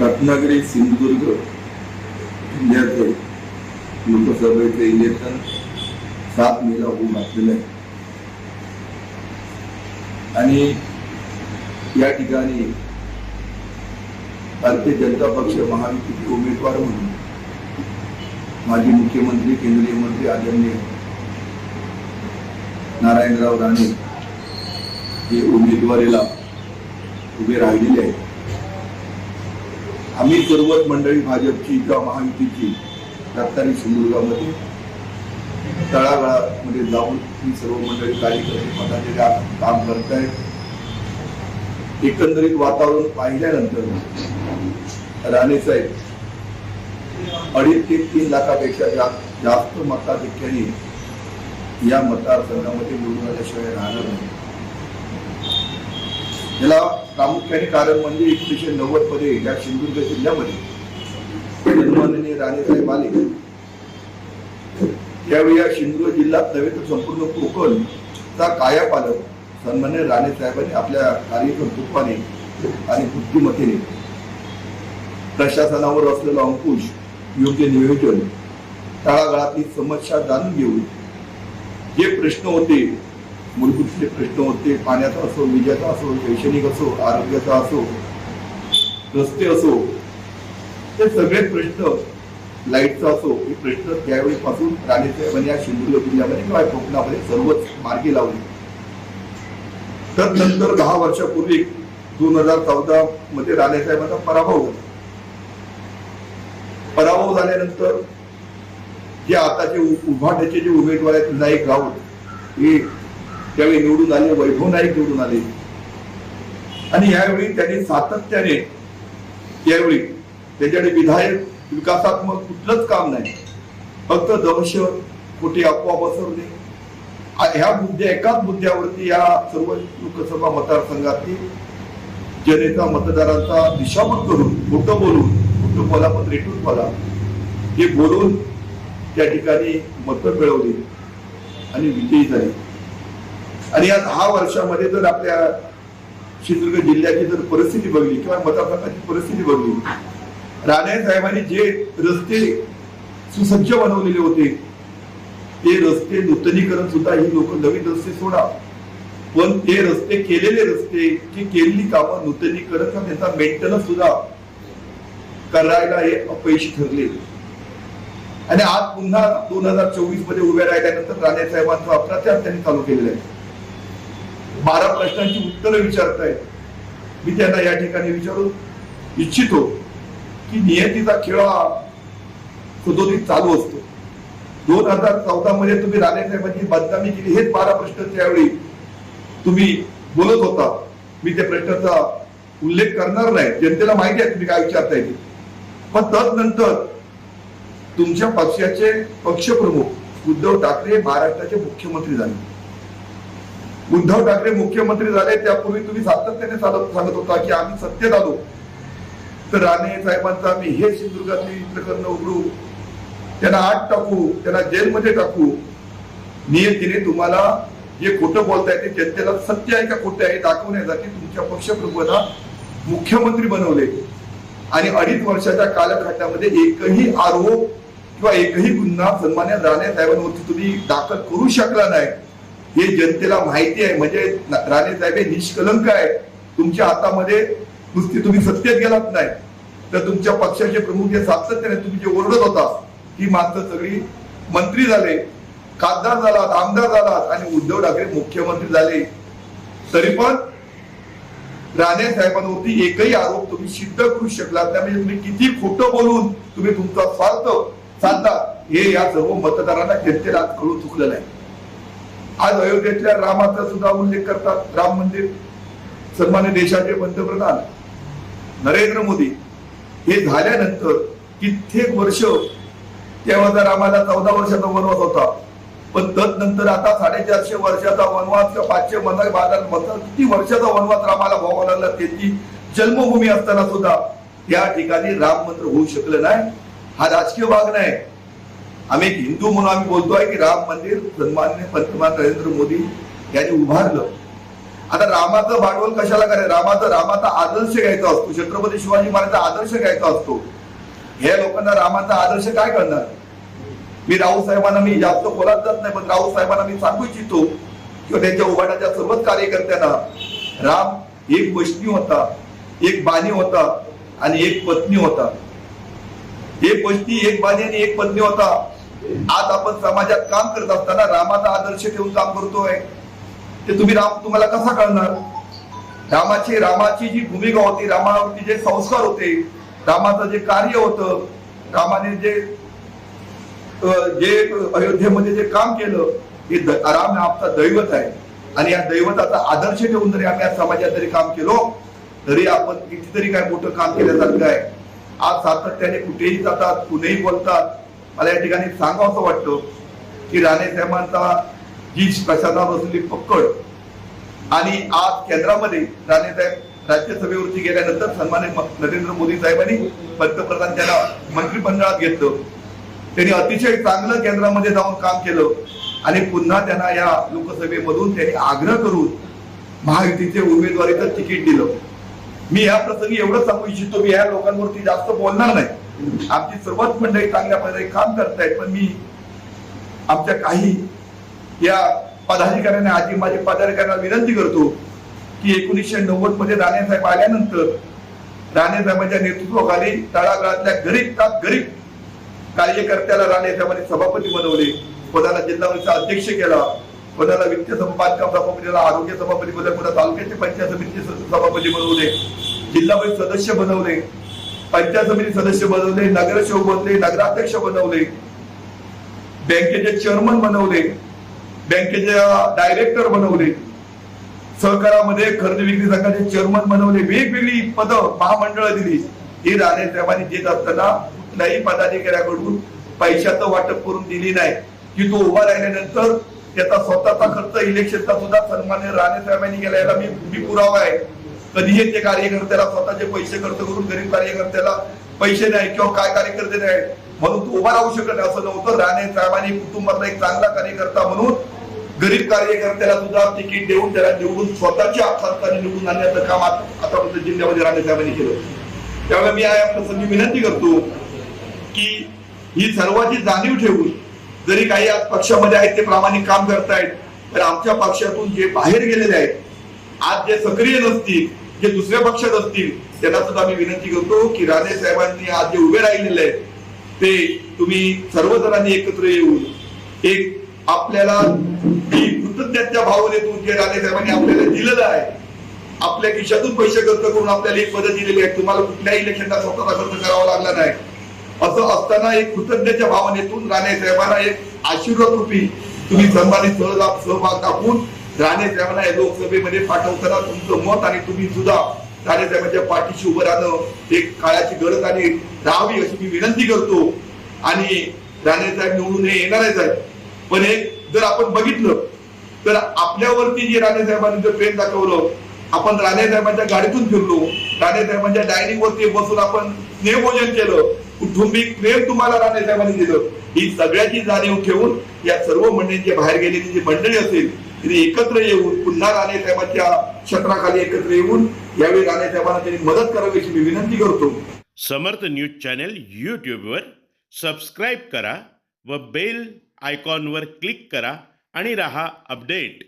रत्नागिरी सिंधुदुर्ग जिल्ह्याचे लोकसभेचे इलेक्शन सात मेला होऊ घातलेलं आहे. आणि या ठिकाणी भारतीय जनता पक्ष महायुतीचे उमेदवार म्हणून माजी मुख्यमंत्री केंद्रीय मंत्री आदरणीय नारायणराव राणे हे उमेदवारीला उभे राहिलेले आहेत. आम्ही सर्वच मंडळी भाजपची किंवा महायुतीची रत्नागिरी सिंधुदुर्गामध्ये तळागाळामध्ये जाऊन ही सर्व मंडळी कार्यकर्ते पदाचे काम करत आहेत एकंदरीत वातावरण पाहिल्यानंतर राणे साहेब अडीच ते तीन लाखापेक्षा जा- जास्त मताधिक्याने या मतदारसंघामध्ये निवडून आल्याशिवाय राहणार नाही याला प्रामुख्याने कारण म्हणजे एकोणीसशे नव्वदमध्ये या सिंधुदुर्ग जिल्ह्यामध्ये सन्माननीय राणेसाहेब आले. त्यावेळी या सिंधुदुर्ग जिल्ह्यात नव्हे तर संपूर्ण कोकणचा कायापालक सन्मान्य राणेसाहेबांनी आपल्या कार्यकर्तृत्वाने आणि बुद्धिमत्तेने प्रशासनावर असलेला अंकुश योग्य नियोजन तळागाळातली समस्या जाणून घेऊन जे प्रश्न होते मूलभूत जे प्रश्न होते? पाण्याचा असो विजेचा असो शैक्षणिक असो आरोग्याचा असो रस्ते असो ते सगळे प्रश्न लाईटचा असो हे प्रश्न त्यावेळीपासून राणेसाहेबांनी या सिंधुदुर्ग जिल्ह्यामध्ये किंवा कोकणामध्ये सर्वच मार्गी लावले. तर नंतर दहा वर्षापूर्वी दोन हजार चौदा मध्ये राणेसाहेबांचा पराभव झाला. पराभव झाल्यानंतर जे आताचे उभाट्याचे जे उमेदवार आहेत नाईक राऊत हे त्यावेळी निवडून आले वैभव नाईक निवडून आले. आणि यावेळी त्यांनी सातत्याने त्यावेळी त्याच्याकडे विधायक विकासात्मक कुठलंच काम नाही. फक्त दहशत कुठे अफवा पसरणे. ह्या मुद्द्या एकाच मुद्द्यावरती या सर्व लोकसभा मतदारसंघातील जनतेचा मतदारांचा दिशाभूल करून खोटं बोलून खोटं बोला पण रेटून बोला. हे बोलून त्या ठिकाणी मतं मिळवली आणि विजयी झाले. आणि या दहा वर्षामध्ये जर आपल्या सिंधुदुर्ग जिल्ह्याची जर परिस्थिती बघली किंवा मतदारसंघाची परिस्थिती बघली राणे साहेबांनी जे रस्ते सुसज्ज बनवलेले होते ते रस्ते नूतनीकरण सुद्धा ही लोक नवीन रस्ते सोडा. पण ते रस्ते केलेले रस्ते की केलेली कामं नूतनीकरण किंवा त्यांचा मेंटेनन्स सुद्धा करायला हे अपयशी ठरले. आणि आज पुन्हा दोन हजार चोवीसमध्ये उभ्या राहिल्यानंतर राणे साहेबांचा अत्याचार त्यांनी चालू केलेला आहे. बारा प्रश्नांची उत्तरं विचारतायत मी त्यांना या ठिकाणी विचारू इच्छितो की नियतीचा खेळ हा सदोदित चालू असतो. दोन हजार चौदा मध्ये तुम्ही राणे साहेबांची बदनामी केली हेच बारा प्रश्न त्यावेळी तुम्ही बोलत होता. मी त्या प्रश्नाचा उल्लेख करणार नाही. जनतेला माहिती आहे तुम्ही काय विचारताय ते. पण तदनंतर तुमच्या पक्षाचे पक्षप्रमुख उद्धव ठाकरे महाराष्ट्राचे मुख्यमंत्री झाले. उद्धव ठाकरे मुख्यमंत्री झाले त्यापूर्वी तुम्ही सातत्याने चालत सांगत होता की आम्ही सत्तेत आलो. तर राणे साहेबांचा आम्ही हे सिंधुदुर्गातली प्रकरण उघडू. त्यांना आत टाकू त्यांना जेलमध्ये टाकू. नियतीने तुम्हाला जे खोटं बोलताय ते जनतेला सत्य आहे का खोटे आहे दाखवण्यासाठी तुमच्या पक्षप्रमुखांना मुख्यमंत्री बनवले. आणि अडीच वर्षाच्या कालखंडामध्ये एकही आरोप किंवा एकही गुन्हा सन्मान्य राणे साहेबांवरती तुम्ही दाखल करू शकला नाही. हे जनतेला माहिती आहे. म्हणजे राणे साहेब हे निष्कलंक आहे. तुमच्या हातामध्ये नुसती तुम्ही सत्तेत गेलात नाही. तर तुमच्या पक्षाचे प्रमुख जे सातत्याने तुम्ही जे ओरडत होता ही माणसं सगळी मंत्री झाले खासदार झालात आमदार झालात आणि उद्धव ठाकरे मुख्यमंत्री झाले. तरी पण राणे साहेबांवरती एकही आरोप तुम्ही सिद्ध करू शकलात त्यामुळे म्हणजे तुम्ही किती खोटं बोलून तुम्ही तुमचा स्वार्थ साधता हे या सर्व मतदारांना जनतेला आज कळून चुकलेलं आहे आज अयोध्येतल्या रामाचा सुद्धा उल्लेख करतात राम मंदिर. सन्मान्य देशाचे पंतप्रधान नरेंद्र मोदी हे झाल्यानंतर कित्येक वर्ष तेव्हा तर चौदा वर्षाचा वनवास होता. पण तदनंतर आता साडेचारशे वर्षाचा वनवास किंवा पाचशे मनात बाजार म्हणतात किती वर्षाचा वनवास रामाला भोगावा लागला त्यांची जन्मभूमी असताना सुद्धा त्या ठिकाणी राम मंदिर होऊ शकलं नाही. हा राजकीय भाग नाही. आम्ही एक हिंदू म्हणून आम्ही बोलतोय की राम मंदिर सन्मान्य पंतप्रधान नरेंद्र मोदी यांनी उभारलं. आता रामाचं भांडवल कशाला करायचं? रामाचा रामाचा आदर्श घ्यायचा असतो. छत्रपती शिवाजी महाराजांचा आदर्श घ्यायचा असतो. हे लोकांना रामाचा आदर्श काय करणार? मी राऊत साहेबांना मी जास्त बोलत जात नाही पण राऊत साहेबांना मी सांगू इच्छितो किंवा त्यांच्या उभाटाच्या सर्वच कार्यकर्त्यांना राम एक वैष्णी होता एक बाणी होता आणि एक पत्नी होता. एक पश्चिम एक बाजी आणि एक पत्नी होता. आज आपण समाजात काम करत असताना रामाचा आदर्श ठेवून काम करतोय. ते तुम्ही राम तुम्हाला कसा कळणार? रामाची रामाची जी भूमिका होती रामावरती जे संस्कार होते रामाचं जे कार्य होतं रामाने जे जे अयोध्येमध्ये जे काम केलं हे राम हा दैवत आहे. आणि या दैवताचा आदर्श ठेवून जरी आम्ही या समाजात जरी काम केलो तरी आपण कितीतरी काय मोठं काम केल्यासारखं आहे. आज सातत्याने कुठेही जातात कुणेही बोलतात. मला या ठिकाणी सांगावं वाटतं की राणे साहेबांचा जी प्रशासनावर असलेली पकड. आणि आज केंद्रामध्ये राणे साहेब राज्यसभेवरती गेल्यानंतर सन्मान्य नरेंद्र मोदी साहेबांनी पंतप्रधान त्यांना मंत्रिमंडळात घेतलं. त्यांनी अतिशय चांगलं केंद्रामध्ये जाऊन काम केलं. आणि पुन्हा त्यांना या लोकसभेमधून त्यांनी आग्रह करून महायुतीचे उमेदवारीचं तिकीट दिलं. मी या प्रसंगी एवढं सांगू इच्छितो मी या लोकांवरती जास्त बोलणार नाही. आमची सर्वच मंडळी चांगल्या प्रकारे काम करतायत पण मी आमच्या काही या पदाधिकाऱ्यांना आधी माझ्या पदाधिकाऱ्यांना विनंती करतो की एकोणीसशे नव्वदमध्ये राणे साहेब आल्यानंतर राणे साहेबांच्या नेतृत्वाखाली तळागाळातल्या गरीब गरीब कार्यकर्त्याला राणे साहेबांनी सभापती बनवले पदाला जिल्हा परिषद अध्यक्ष केला कोणाला वित्त सभा- बांधकाम सभापतीला आरोग्य सभापती बनवले कोणा तालुक्याचे पंचायत समितीचे सभापती बनवले जिल्हा परिषद सदस्य बनवले पंचायत समिती सदस्य बनवले नगरसेवक बनले नगराध्यक्ष बनवले बँकेचे चेअरमन बनवले बँकेचे डायरेक्टर बनवले सहकारामध्ये खरेदी विक्री संघाचे चेअरमन बनवले वेगवेगळी पद महामंडळ दिली. ही राणे साहेबांनी देत असताना कुठल्याही पदाधिकाऱ्याकडून पैशाचं वाटप करून दिली नाही. की तो उभा राहिल्यानंतर त्याचा स्वतःचा खर्च इलेक्शनचा सुद्धा सन्मान्य राणे साहेबांनी केला. याला मी मी पुरावा आहे. कधीही ते कार्यकर्त्याला स्वतःचे पैसे खर्च करून गरीब कार्यकर्त्याला पैसे नाही किंवा काय कार्यकर्ते नाही म्हणून तो उभा राहू शकत नाही. असं नव्हतं. राणे साहेबांनी कुटुंबातला एक चांगला कार्यकर्ता म्हणून गरीब कार्यकर्त्याला सुद्धा तिकीट देऊन त्याला निवडून स्वतःच्या खर्चाने निवडून आणण्याचं काम आता- आतापर्यंत जिल्ह्यामध्ये राणे साहेबांनी केलं त्यामुळे मी या प्रसंगी विनंती करतो की ही सर्वांची जाणीव ठेवून जरी काही आज पक्षामध्ये आहेत ते प्रामाणिक काम करतायत तर आमच्या पक्षातून जे बाहेर गेलेले आहेत आज जे सक्रिय नसतील जे दुसऱ्या पक्षात असतील त्यांना सुद्धा मी विनंती करतो की राणे साहेबांनी आज जे उभे राहिलेले आहेत ते तुम्ही सर्वजणांनी एकत्र येऊन एक आपल्याला ही कृतज्ञतेच्या भावनेतून जे राणे साहेबांनी आपल्याला दिलेलं आहे आपल्या खिशातून पैसे खर्च करून आपल्याला एक पद दिलेली आहे तुम्हाला कुठल्याही इलेक्शनला स्वतःचा खर्च करावा लागला नाही. असं असताना एक कृतज्ञतेच्या भावनेतून राणे साहेबांना एक आशीर्वाद रूपी तुम्ही सन्मानित सहभाग सहभाग दाखवून राणे साहेबांना या लोकसभेमध्ये पाठवताना तुमचं मत आणि तुम्ही सुद्धा राणे साहेबांच्या पाठीशी उभं राहणं एक काळाची गरज आणि राहावी अशी मी विनंती करतो. आणि राणे साहेब निवडून हे येणारच आहेत. पण एक जर आपण बघितलं तर आपल्यावरती जे राणे साहेबांनी जर प्रेम दाखवलं आपण राणे साहेबांच्या गाडीतून फिरलो राणे साहेबांच्या डायनिंग वरती बसून आपण स्नेहभोजन केलं कुटुंबिक प्रेम तुम्हाला राणे साहेबांनी दिलं. ही सगळ्याची जाणीव ठेवून या सर्व मंडळींची बाहेर गेलेली जी मंडळी असेल तिने एकत्र येऊन पुन्हा राणे साहेबांच्या छत्राखाली एकत्र येऊन यावेळी राणे साहेबांना त्यांनी मदत करावी अशी मी विनंती करतो. समर्थ न्यूज चॅनल यूट्यूबवर सबस्क्राईब करा व बेल आयकॉनवर क्लिक करा आणि रहा अपडेट.